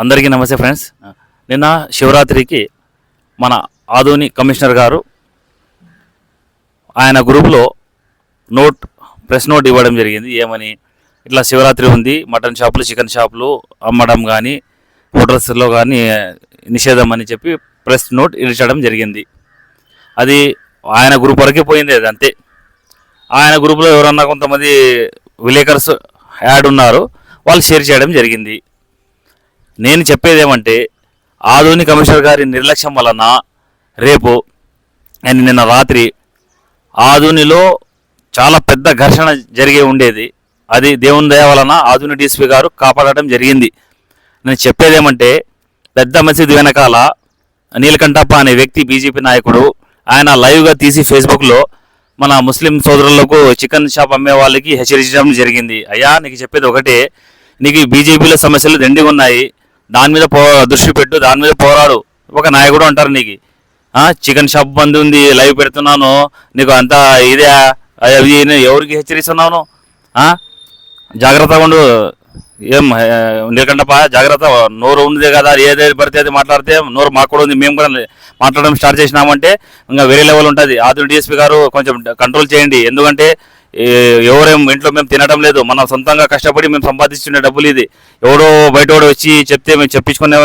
అందరికీ నమస్తే ఫ్రెండ్స్. నిన్న శివరాత్రికి మన ఆధోని కమిషనర్ గారు ఆయన గ్రూప్లో నోట్ ప్రెస్ నోట్ ఇవ్వడం జరిగింది. ఏమని? ఇట్లా శివరాత్రి ఉంది మటన్ షాపులు చికెన్ షాపులు అమ్మడం కానీ హోటల్స్లో కానీ నిషేధం అని చెప్పి ప్రెస్ నోట్ ఇచ్చడం జరిగింది. అది ఆయన గ్రూప్ వరకే పోయింది అది అంతే. ఆయన గ్రూప్లో ఎవరన్నా కొంతమంది విలేకర్స్ యాడ్ ఉన్నారు వాళ్ళు షేర్ చేయడం జరిగింది. నేను చెప్పేదేమంటే ఆధుని ఆధునిక కమిషనర్ గారి నిర్లక్ష్యం వలన రేపు అండ్ నిన్న రాత్రి ఆధునిలో చాలా పెద్ద ఘర్షణ జరిగి ఉండేది. అది దేవుని దయ వలన ఆధుని డీసీపీ గారు కాపాడటం జరిగింది. నేను చెప్పేదేమంటే పెద్ద మసీదు వెనకాల నీలకంఠప్ప అనే వ్యక్తి బీజేపీ నాయకుడు ఆయన లైవ్గా తీసి ఫేస్బుక్లో మన ముస్లిం సోదరులకు చికెన్ షాప్ అమ్మే వాళ్ళకి హెచ్చరించడం జరిగింది. అయ్యా నీకు చెప్పేది ఒకటే నీకు బీజేపీలో సమస్యలు దండిగా ఉన్నాయి. దాని మీద పో దృష్టి పెట్టు దాని మీద పోరాడు. ఒక నాయకుడు అంటారు నీకు. చికెన్ షాప్ బంద్ ఉంది లైవ్ పెడుతున్నాను నీకు అంతా ఇదే అవి నేను ఎవరికి హెచ్చరిస్తున్నాను జాగ్రత్తగా ఉండు. ఏం ఆ, జాగ్రత్త నోరు ఉంది కదా ఏదేది పడితే అది మాట్లాడితే నోరు మాకు కూడా ఉంది మేము కూడా మాట్లాడడం స్టార్ట్ చేసినామంటే ఇంకా వేరే లెవెల్ ఉంటుంది. ఆదుని డిఎస్పీ గారు కొంచెం కంట్రోల్ చేయండి. ఎందుకంటే ఎవరేం ఇంట్లో మేము తినడం లేదు. మనం సొంతంగా కష్టపడి మేము సంపాదించుకునే డబ్బులు ఇది. ఎవడో బయట వచ్చి చెప్తే మేము చెప్పించుకునే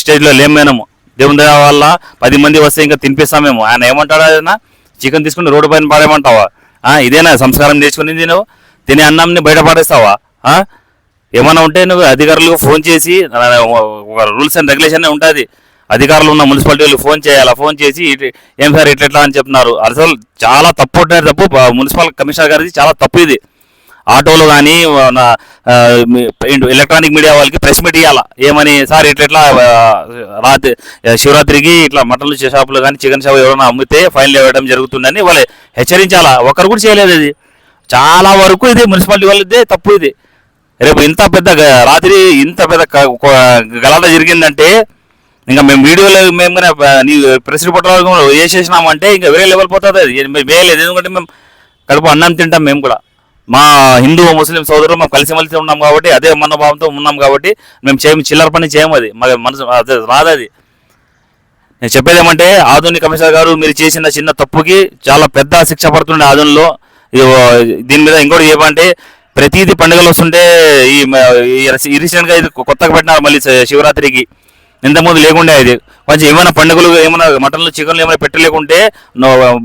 స్టేజ్లో లేము మేము దేవుని దయ వల్ల పది మంది వస్తే ఇంకా తినిపిస్తాం మేము. ఆయన ఏమంటాడు ఆయన? చికెన్ తీసుకుని రోడ్డు పైన పాడేమంటావా ఇదేనా సంస్కారం నేర్చుకుని నువ్వు? తినే అన్నంని బయట పాడేస్తావా ఏమైనా ఉంటే నువ్వు అధికారులకు ఫోన్ చేసి ఒక రూల్స్ అండ్ రెగ్యులేషన్ ఉంటుంది. అధికారులు ఉన్న మున్సిపాలిటీ ఫోన్ చేయాలా. ఫోన్ చేసి ఇటు- ఏం సార్ ఇట్లా అని చెప్తున్నారు. అసలు చాలా తప్పు ఉంటుంది తప్పు. మున్సిపల్ కమిషనర్ గారిది చాలా తప్పు ఇది. ఆటోలు కానీ ఎలక్ట్రానిక్ మీడియా వాళ్ళకి ప్రెస్ మీట్ ఇవ్వాలా ఏమని సార్ ఇట్లా ఇట్లా రాత్రి శివరాత్రికి ఇట్లా మటన్లు షాపులు కానీ చికెన్ షాప్ ఎవరైనా అమ్మితే ఫైన్లు ఇవ్వడం జరుగుతుందని వాళ్ళు హెచ్చరించాలా? ఒకరు కూడా చేయలేదు ఇది. చాలా వరకు ఇది మున్సిపాలిటీ వాళ్ళదే తప్పు ఇది. రేపు ఇంత పెద్ద రాత్రి ఇంత పెద్ద గలాట జరిగిందంటే ఇంకా మేము వీడియోలో మేము కానీ నీ ప్రెస్ రిపోర్టర్ వేసేసినామంటే ఇంకా వేరే లెవెల్ పోతుంది అది మేము వేయలేదు ఎందుకంటే మేము కడుపు అన్నం తింటాం మేము కూడా మా హిందూ ముస్లిం సోదరులు మేము కలిసిమెలిసి ఉన్నాం కాబట్టి అదే మనోభావంతో ఉన్నాం కాబట్టి మేము చేయము చిల్లర పని చేయము అది మా మనసు అదే రాదు అది నేను చెప్పేది ఏమంటే ఆధునిక కమిషనర్ గారు మీరు చేసిన చిన్న తప్పుకి చాలా పెద్ద శిక్ష పడుతుండే ఆధునలో దీని మీద ఇంకోటి ఏమంటే ప్రతిదీ పండుగలు వస్తుంటే ఈ రీసెంట్గా ఈ ఇది కొత్తగా పెట్టినారు మళ్ళీ శివరాత్రికి ఇంతకుముందు లేకుండే ఇది. కొంచెం ఏమైనా పండుగలు ఏమైనా మటన్లు చికెన్లు ఏమైనా పెట్టలేకుంటే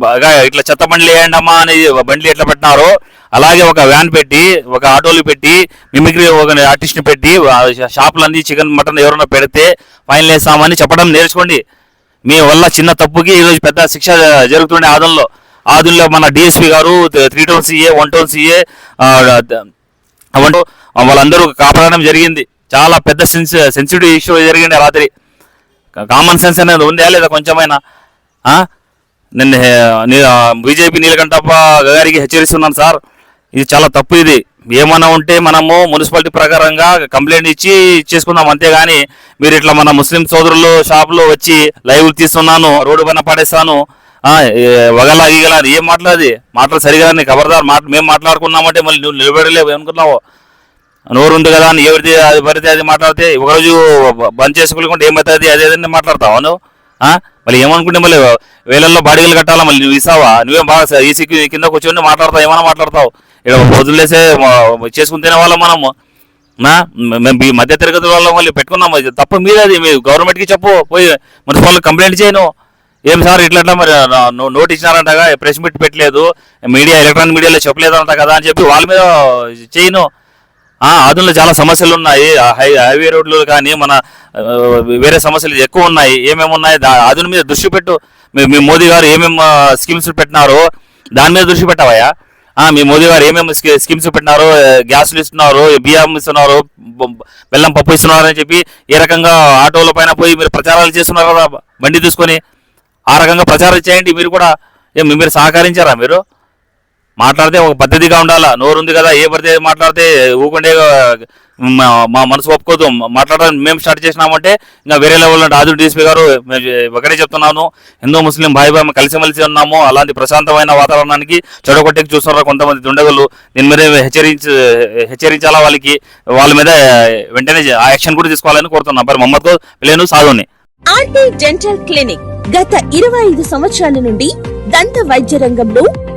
బాగా ఇట్లా చెత్త బండ్లు వేయండి అమ్మా అని బండ్లు ఎట్లా పెట్టినారో అలాగే ఒక వ్యాన్ పెట్టి ఒక ఆటోలు పెట్టి మిమిక్రీ ఒక ఆర్టిస్ట్ని పెట్టి షాపులన్నీ చికెన్ మటన్ ఎవరైనా పెడితే ఫైన్ వేస్తామని చెప్పడం నేర్చుకోండి. మీ వల్ల చిన్న తప్పుకి ఈరోజు పెద్ద శిక్ష జరుగుతుండే ఆదంలో. ఆదుల్లో మన డిఎస్పి గారు three town CI one town CI అవంటూ వాళ్ళందరూ కాపాడడం జరిగింది. చాలా పెద్ద సెన్సి సెన్సిటివ్ ఇష్యూ జరిగింది రాత్రి. కామన్ సెన్స్ అనేది ఉందా లేదా కొంచెమైనా? నేను బీజేపీ నీలకంఠప్ప గారికి హెచ్చరిస్తున్నాను సార్. ఇది చాలా తప్పు ఇది. ఏమన్నా ఉంటే మనము మున్సిపాలిటీ ప్రకారంగా కంప్లైంట్ ఇచ్చి చేసుకుందాం. అంతేగాని మీరు ఇట్లా మన ముస్లిం సోదరులు షాపులో వచ్చి లైవ్ తీస్తున్నాను రోడ్డు పైన పడేస్తాను ఆ, వగలా గీగలా అని ఏం మాట్లాది మాటలు సరిగా నీ ఖబర్దార్. మాట మేము మాట్లాడుకున్నామంటే మళ్ళీ నువ్వు నిలబడలేవు. అనుకున్నావు నోరు ఉంది కదా అని ఎవరిది అది పడితే అది మాట్లాడితే ఒకరోజు బంద్ చేసుకోలేకుంటే ఏమవుతుంది అదే అదే మాట్లాడతావు నువ్వు? మళ్ళీ ఏమనుకుంటే మళ్ళీ వేలల్లో బాడీలు కట్టాలా మళ్ళీ నువ్వు ఇస్తావా? నువ్వేం బాగా ఈసీ కింద కూర్చొని మాట్లాడతావు? ఏమైనా మాట్లాడతావు? ఇక్కడ వదిలేసే చేసుకుంటేనే చేసుకుని తినే వాళ్ళం మనము. నా మేము మధ్య తరగతి వాళ్ళం మళ్ళీ పెట్టుకున్నాం తప్ప తప్పు మీదది మీ గవర్నమెంట్కి చెప్పు. పోయి మున్సిపల్ కంప్లైంట్ చేయను. ఏం సార్ ఇట్లా అట్లా మరి నో- నోట్ ఇచ్చినారంటగా ప్రెస్ మీట్ పెట్టలేదు. మీడియా ఎలక్ట్రానిక్ మీడియాలో చెప్పలేదంట కదా అని చెప్పి వాళ్ళ మీద చేయను. ఆ, ఆదుల్లో చాలా సమస్యలు ఉన్నాయి. హై హైవే రోడ్లు కానీ మన వేరే సమస్యలు ఎక్కువ ఉన్నాయి. ఏమేమి ఉన్నాయి? దా- ఆదుల మీద దృష్టి పెట్టు. మీ మీ మోదీ గారు ఏమేమి స్కీమ్స్ పెట్టినారో దాని మీద దృష్టి పెట్టావయ్యా. మీ మోదీ గారు ఏమేమి స్కీమ్స్ పెట్టినారో గ్యాస్లు గ్యాసులు ఇస్తున్నారు బియ్యం ఇస్తున్నారు బెల్లం పప్పు ఇస్తున్నారు అని చెప్పి ఏ రకంగా ఆటోల పైన పోయి మీరు ప్రచారాలు చేస్తున్నారు? కదా బండి తీసుకొని ఆ రకంగా ప్రచారం చేయండి. మీరు కూడా మీరు సహకరించారా మీరు? మాట్లాడితే ఒక పద్ధతిగా ఉండాలా? నోరు ఉంది కదా ఏ పడితే మాట్లాడితే ఊకుండే మా మా మనసు ఒప్పుకోదు. మాట్లాడడానికి మేము స్టార్ట్ చేసినామంటే ఇంకా వేరే లెవెల్ అంటే ఆదుడు డీఎస్పీ గారు ఒకటే చెప్తున్నాను. హిందూ ముస్లిం భాయి భాయి కలిసిమెలిసి ఉన్నాము. అలాంటి ప్రశాంతమైన వాతావరణానికి చెడగొట్టేకి చూస్తున్నారు కొంతమంది దుండగులు? దీని మీద హెచ్చరించి హెచ్చరించాలా వాళ్ళకి? వాళ్ళ మీద వెంటనే ఆ యాక్షన్ కూడా తీసుకోవాలని కోరుతున్నాం. మరి మమ్మతో లేను సాధుని ఆర్టీ డెంటల్ క్లినిక్ గత ఇరవై ఐదు సంవత్సరాల నుండి దంత వైద్య రంగంలో